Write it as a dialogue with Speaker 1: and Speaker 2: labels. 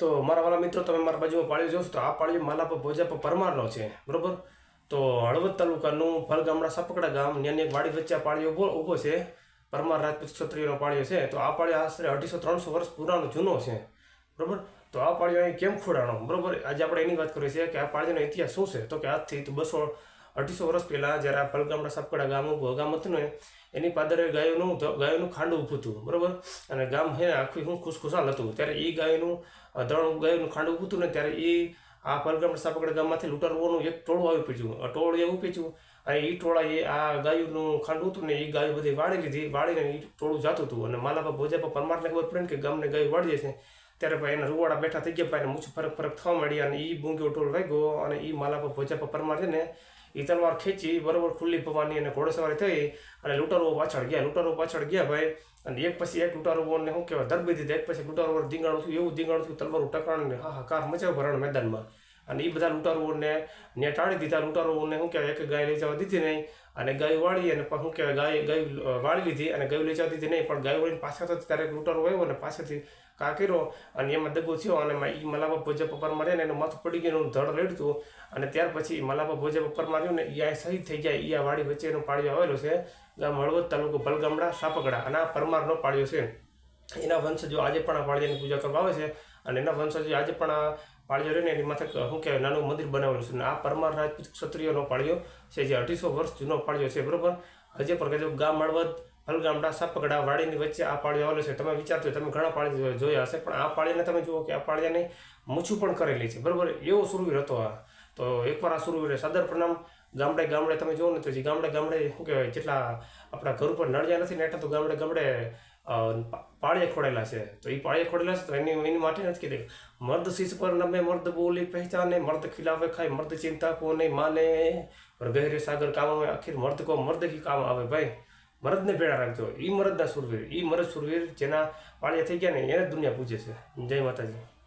Speaker 1: તો મારા વાલા મિત્રો, તમે મારા બાજુમાં પાળ્યો જોશો તો આ પાળ્યો માલાપા ભોજાપા પરમારનો છે, બરાબર? તો હળવદ તાલુકાનું ફલગામડા સાપકડા ગામ ન્યાની એક વાડી વચ્ચે આ પાળીઓ ઊભો ઊભો છે, પરમાર રાજપૂત ક્ષત્રિયનો પાળીઓ છે, તો આ પાળીઓ આશરે અઢીસો ત્રણસો વર્ષ પુરાનો જૂનો છે, બરાબર? તો આ પાળીઓ અહીં કેમ ખોડાણો, બરાબર? આજે આપણે એની વાત કરીએ છીએ કે આ પાળીઓનો ઇતિહાસ શું છે? તો કે આજથી બસો અઢીસો વર્ષ પહેલાં જ્યારે આ પલગામડા સાપકડા ગામ ગામ હતું ને, એની પાદરે ગાયોનું ગાયોનું ખાંડ ઊભું હતું, બરાબર? અને ગામ હે આખું શું ખુશખુશાલ હતું. ત્યારે એ ગાયનું દળનું ગાયનું ખાંડ ઊભું હતું ને, ત્યારે એ આ પલગામડા સાપકડા ગામમાંથી લૂંટારુઓનું એક ટોળું આવી પીડ્યું. ટોળું એવું પીચ્યું અને એ ટોળાએ આ ગાયોનું ખાંડું હતું ને એ ગાયો બધી વાળી લીધી, વાળીને એ ટોળું જાતું હતું. અને માલાપા ભોજાપા પરમારને ખબર પડે ને કે ગામને ગાયો વાળી છે ત્યારે ભાઈ એના રૂવાડા બેઠા થઈ ગયા ભાઈ એને મૂછ ફરક ફરક થવા માંડી અને એ બૂંગ્યો ટોળ વાગ્યો અને એ માલાપા ભોજાપા પરમાર છે ને એ તલવાર ખેંચી બરોબર ખુલ્લી પવાની અને ઘોડેસવારી થઈ અને લૂંટારુઓ પાછળ ગયા. લૂંટારુઓ પાછળ ગયા ભાઈ. અને એક પછી એક લૂંટારુઓને શું કહેવાય? દરબી દીધા એક પછી લૂંટારુઓ દીંગાણું થયું. એવું દીંગાણું થયું. તલવારું ટકરાણ હા હા કાર મચાવ ભરણ મેદાનમાં. અને એ બધા લૂંટારુઓને નેટાળી દીધા. લૂંટારુઓને શું કહેવાય? એક ગાય લઈ જવા દીધી નહીં અને ગાય વાળી અને શું કહેવાય? ગાય ગાય વાળી લીધી અને ગાય લઈ જવા દીધી નહીં. પણ ગાય વાળીને પાછળ તો ત્યારે લૂંટારો આવ્યો અને પાછળથી કા કર્યો અને એમાં દગો થયો અને એ મલાબા ભોજા પપ્પર મારે ને એનું માથું પડી ગયું એનું ધડ રેડતું અને ત્યાર પછી મલાબા ભોજા પપ્પર માર્યું ને એ આ શહીદ થઈ ગયા. એ આ વાડી વચ્ચે એનો પાળિયો આવેલો છે ગામ હળવદ તાલુકો ભલગામડા સાપકડા અને આ પરમારનો પાડ્યો છે. એના વંશજો આજે પણ આ પાળિયાની પૂજા કરવા આવે છે અને એના વંશજો આજે પણ આ પાળિયો રહીને એની માથે શું કહેવાય, નાનું મંદિર બનાવેલું છે. અને આ પરમાર રાજપૂત ક્ષત્રિયનો પાળિયો છે જે અઢીસો વર્ષ જૂનો પાળિયો છે, બરોબર? હજે પણ ગામ મળવદ હલગામડા, સાપકડા વાડીની વચ્ચે આ પાળિયો આવેલો છે. તમે વિચારજો, તમે ઘણા પાળી જોયા હશે, પણ આ પાળીને તમે જુઓ કે આ પાળીયાને મૂછું પણ કરેલી છે, બરોબર? એવો સુરવીર હતો આ. તો એકવાર આ સુરવીરે સદર પ્રણામ ગામડે ગામડે તમે જુઓ ને તો જે ગામડે ગામડે શું કહેવાય, જેટલા આપણા ઘર ઉપર નળિયા નથી ને એટલા તો ગામડે ગામડે પાળે ખોડેલા છે. તો એ પાળે ખોડેલા છે તો એની એની માટે નથી કીધું. મર્દ શીશ પર નમે મર્દ બોલી પહેચાને, મર્દ ખિલાવે ખાય, મર્દ ચિંતા કો નહીં માને. પર ગહેરે સાગર કામ આખિર મર્દ કો મર્દ હી કામ આવે ભાઈ. મરદને ભેળા રાખજો. એ મરદના સુરવીર. એ મરદ સુરવીર જેના પાળિયા થઈ ગયા ને એને દુનિયા પૂજે છે. જય માતાજી.